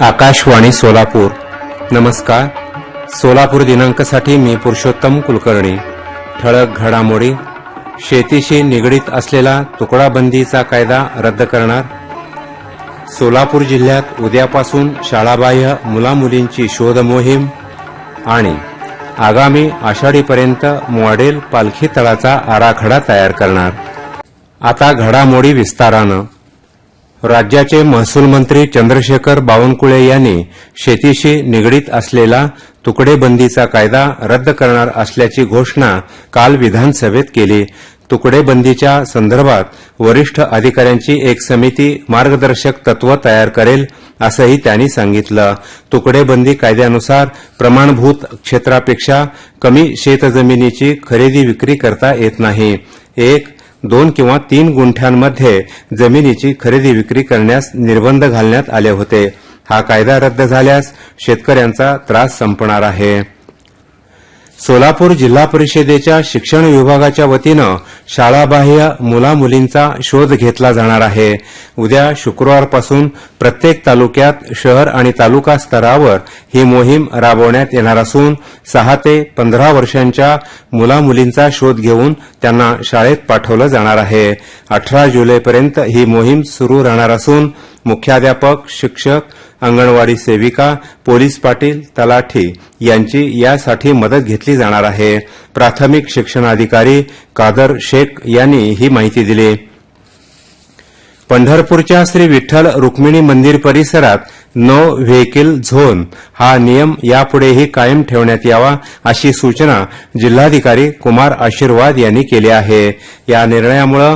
आकाशवाणी सोलापूर. नमस्कार. सोलापूर दिनांकासाठी मी पुरुषोत्तम कुलकर्णी. ठळक घडामोडी शेतीशी निगडीत असलेला तुकडाबंदीचा कायदा रद्द करणार. सोलापूर जिल्ह्यात उद्यापासून शाळाबाह्य मुलामुलींची शोध मोहीम आणि आगामी आषाढीपर्यंत मॉडेल पालखी तळाचा आराखडा तयार करणार. आता घडामोडी विस्तारानं. राज्याचे महसूल मंत्री चंद्रशेखर बावनकुळे यांनी शेतीशी निगडीत असलेला तुकडेबंदीचा कायदा रद्द करणार असल्याची घोषणा काल विधानसभेत केली. तुकडेबंदीच्या संदर्भात वरिष्ठ अधिकाऱ्यांची एक समिती मार्गदर्शक तत्व तयार करेल असंही त्यांनी सांगितलं. तुकडेबंदी कायद्यानुसार प्रमाणभूत क्षेत्रापेक्षा कमी शेतजमिनीची खरेदी विक्री करता येत नाही. एक दोन किंवा तीन गुंठ्यांमध्ये जमिनीची खरेदी विक्री करण्यास निर्बंध घालण्यात आले होते. हा कायदा रद्द झाल्यास शेतकऱ्यांचा त्रास संपणार आहे. सोलापूर जिल्हा परिषदेच्या शिक्षण विभागाच्या वतीनं शाळाबाह्य मुला मुलींचा शोध घेतला जाणार आहे. उद्या शुक्रवारपासून प्रत्येक तालुक्यात शहर आणि तालुका स्तरावर ही मोहीम राबवण्यात येणार असून सहा ते पंधरा वर्षांच्या मुलामुलींचा शोध घेऊन त्यांना शाळेत पाठवलं जाणार आहे. अठरा जुलैपर्यंत ही मोहीम सुरू राहणार असून मुख्याध्यापक शिक्षक अंगणवाडी सेविका पोलीस पाटील तलाठी यांची यासाठी मदत घेतली जाणार आहे. प्राथमिक शिक्षणाधिकारी कादर शेख यांनी ही माहिती दिली. पंढरपूरच्या श्री विठ्ठल रुक्मिणी मंदिर परिसरात नो व्हेकल झोन हा नियम यापुढेही कायम ठेवण्यात यावा अशी सूचना जिल्हाधिकारी कुमार आशीर्वाद यांनी केली आहे. या निर्णयामुळे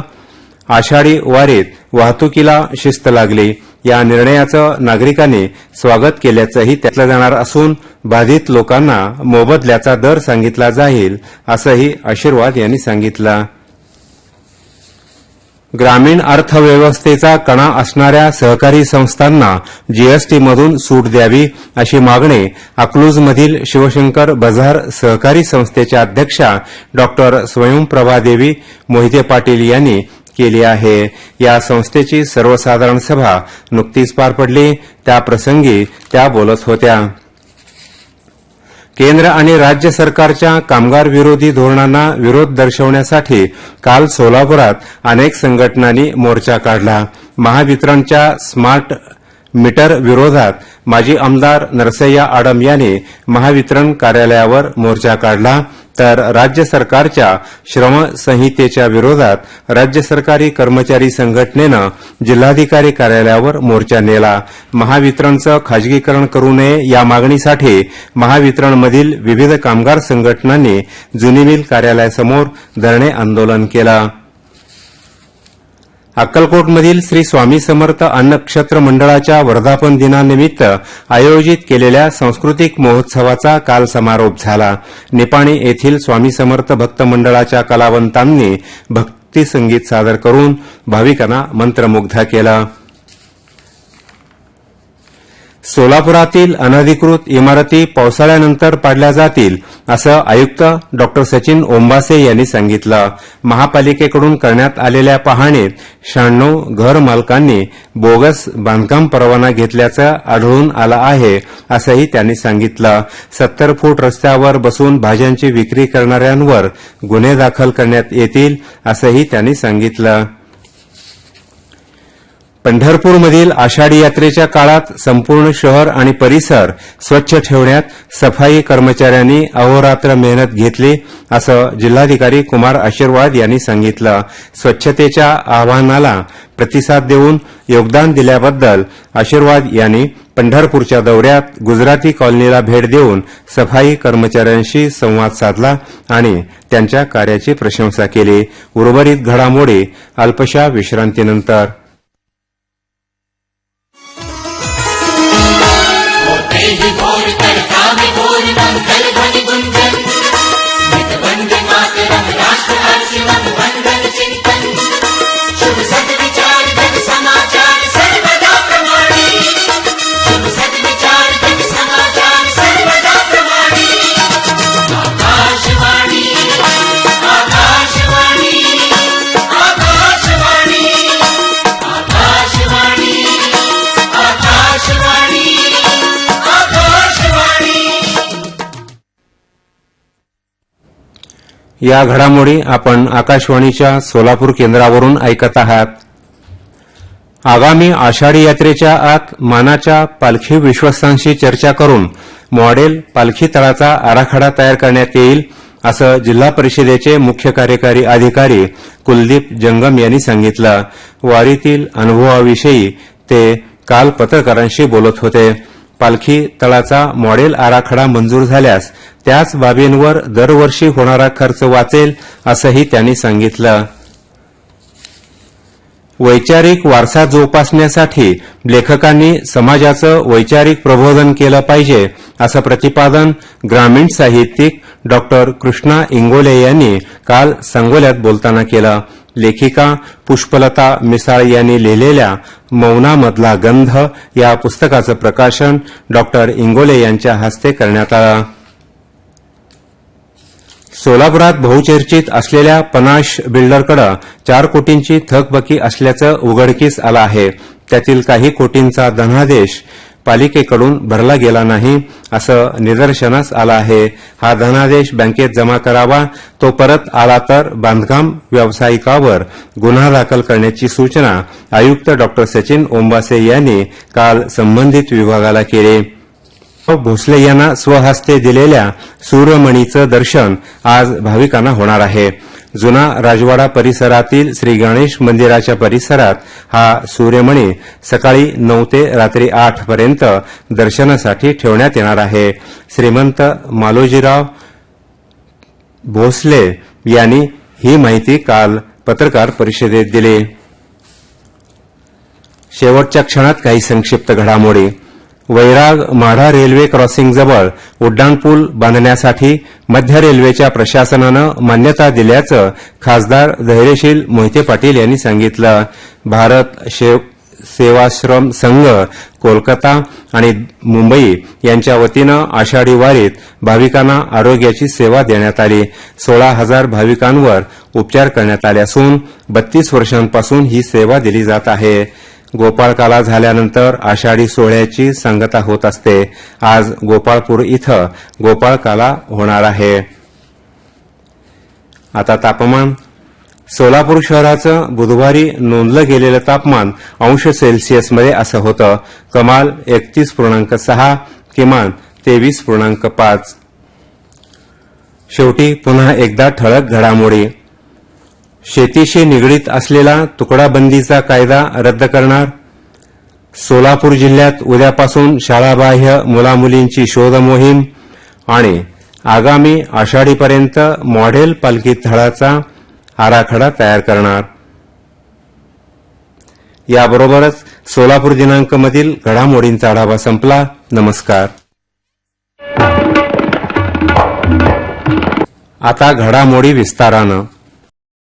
आषाढी वारीत वाहतुकीला शिस्त लागली. या निर्णयाचं नागरिकांनी स्वागत केल्याचंही त्यातलं जाणार असून बाधित लोकांना मोबदल्याचा दर सांगितला जाईल असंही आशीर्वाद यांनी सांगितलं. ग्रामीण अर्थव्यवस्थेचा कणा असणाऱ्या सहकारी संस्थांना जीएसटीमधून सूट द्यावी अशी मागणी अकलूजमधील शिवशंकर बझार सहकारी संस्थेच्या अध्यक्षा डॉक्टर स्वयंप्रभादेवी मोहिते पाटील यांनी केली आहे. या संस्थेची सर्वसाधारण सभा नुकतीच पार पडली. त्याप्रसंगी त्या बोलत होत्या. केंद्र आणि राज्य सरकारच्या कामगार विरोधी धोरणांना विरोध दर्शवण्यासाठी काल सोलापुरात अनेक संघटनांनी मोर्चा काढला. महावितरणच्या स्मार्ट मीटर विरोधात माजी आमदार नरसय्या आडम यांनी महावितरण कार्यालयावर मोर्चा काढला. तर राज्य सरकारच्या श्रम संहितेच्या विरोधात राज्य सरकारी कर्मचारी संघटनेनं जिल्हाधिकारी कार्यालयावर मोर्चा नेला. महावितरणचं खाजगीकरण करू नये या मागणीसाठी महावितरणमधील विविध कामगार संघटनांनी जुनी मिल कार्यालयासमोर धरणे आंदोलन केलं. अक्कलकोटमधील श्री स्वामी समर्थ अन्नक्षत्र मंडळाच्या वर्धापन दिनानिमित्त आयोजित केलेल्या सांस्कृतिक महोत्सवाचा काल समारोप झाला. निपाणी येथील स्वामी समर्थ भक्त मंडळाच्या कलावंतांनी भक्ती संगीत सादर करून भाविकांना मंत्रमुग्ध केलं. सोलापुरातील अनधिकृत इमारती पावसाळ्यानंतर पाडल्या जातील असं आयुक्त डॉ. सचिन ओंबासे यांनी सांगितलं. महापालिकेकडून करण्यात आलेल्या पाहणीत शहाण्णव घर मालकांनी बोगस बांधकाम परवाना घेतल्याचं आढळून आलं आहे असंही त्यांनी सांगितलं. सत्तर फूट रस्त्यावर बसून भाज्यांची विक्री करणाऱ्यांवर गुन्हे दाखल करण्यात येतील असंही त्यांनी सांगितलं. पंढरपूरमधील आषाढी यात्रेच्या काळात संपूर्ण शहर आणि परिसर स्वच्छ ठेवण्यात सफाई कर्मचाऱ्यांनी अहोरात्र मेहनत घेतली असं जिल्हाधिकारी कुमार आशीर्वाद यांनी सांगितलं. स्वच्छतेच्या आवाहनाला प्रतिसाद देऊन योगदान दिल्याबद्दल आशीर्वाद यांनी पंढरपूरच्या दौऱ्यात गुजराती कॉलनीला भेट देऊन सफाई कर्मचाऱ्यांशी संवाद साधला आणि त्यांच्या कार्याची प्रशंसा केली. उर्वरित घडामोडी अल्पशा विश्रांतीनंतर. ध्वनि गुंजन या घडामोडी आपण आकाशवाणीच्या सोलापूर केंद्रावरून ऐकत आहात. आगामी आषाढी यात्रेच्या आत मानाच्या पालखी विश्वस्तांशी चर्चा करून मॉडेल पालखी तळाचा आराखडा तयार करण्यात येईल असं जिल्हा परिषदेचे मुख्य कार्यकारी अधिकारी कुलदीप जंगम यांनी सांगितलं. वारीतील अनुभवाविषयी ते काल पत्रकारांशी बोलत होते. पालखी तळाचा मॉडेल आराखडा मंजूर झाल्यास त्याच बाबींवर दरवर्षी होणारा खर्च वाचेल असंही त्यांनी सांगितलं. वैचारिक वारसा जोपासण्यासाठी लेखकांनी समाजाचं वैचारिक प्रबोधन केलं पाहिजे असं प्रतिपादन ग्रामीण साहित्यिक डॉक्टर कृष्णा इंगोले यांनी काल सांगोल्यात बोलताना केलं. लेखिका पुष्पलता मिसाळ यांनी लिहिलेल्या मौनामधला गंध या पुस्तकाचं प्रकाशन डॉक्टर इंगोले यांच्या हस्ते करण्यात आलं. सोलापुरात बहुचर्चित असलेल्या पनाश बिल्डरकडे चार कोटींची थकबकी असल्याचं उघडकीस आलं आहे. त्यातील काही कोटींचा धनादेश पालिकेकडून भरला गेला नाही. असं निदर्शनास आलं आहे. हा धनादेश बँकेत जमा करावा. तो परत आला तर बांधकाम व्यावसायिकावर गुन्हा दाखल करण्याची सूचना आयुक्त डॉ. सचिन ओंबासे यांनी काल संबंधित विभागाला केली. भोसले यांना स्वहस्ते दिलेल्या सूर्यमणीचं दर्शन आज भाविकांना होणार आहे. जुना राजवाडा परिसरातील श्री गणेश मंदिराच्या परिसरात हा सूर्यमणी सकाळी नऊ ते रात्री आठ पर्यंत दर्शनासाठी ठेवण्यात येणार आहे. श्रीमंत मालोजीराव भोसले यांनी ही माहिती काल पत्रकार परिषदेत दिली. शेवटच्या क्षणात काही संक्षिप्त घडामोडी. वैराग माढा रेल्वे क्रॉसिंगजवळ उड्डाणपूल बांधण्यासाठी मध्य रेल्वेच्या प्रशासनानं मान्यता दिल्याचं खासदार धैर्यशील मोहिते पाटील यांनी सांगितलं. भारत शेव सेवाश्रम संघ कोलकाता आणि मुंबई यांच्या वतीनं आषाढी वारीत भाविकांना आरोग्याची सेवा देण्यात आली. सोळा हजार भाविकांवर उपचार करण्यात आले असून बत्तीस वर्षांपासून ही सेवा दिली जात आहे. गोपाळकाला झाल्यानंतर आषाढी सोहळ्याची सांगता होत असते. आज गोपाळपूर इथं गोपाळकाला होणार आहे. आता तापमान. सोलापूर शहराचं बुधवारी नोंदलं गेलेलं तापमान अंश सेल्सिअसमध्ये असं होतं. कमाल एकतीस पूर्णांक सहा किमान तेवीस पूर्णांक पाच. शेवटी पुन्हा एकदा ठळक घडामोडी. शेतीशी निगडीत असलेला तुकडाबंदीचा कायदा रद्द करणार. सोलापूर जिल्ह्यात उद्यापासून शाळाबाह्य मुलामुलींची शोध मोहीम आणि आगामी आषाढीपर्यंत मॉडेल पालखी तळाचा आराखडा तयार करणार. याबरोबरच सोलापूर दिनांकमधील घडामोडींचा आढावा संपला. नमस्कार. आता घडामोडी विस्तारानं.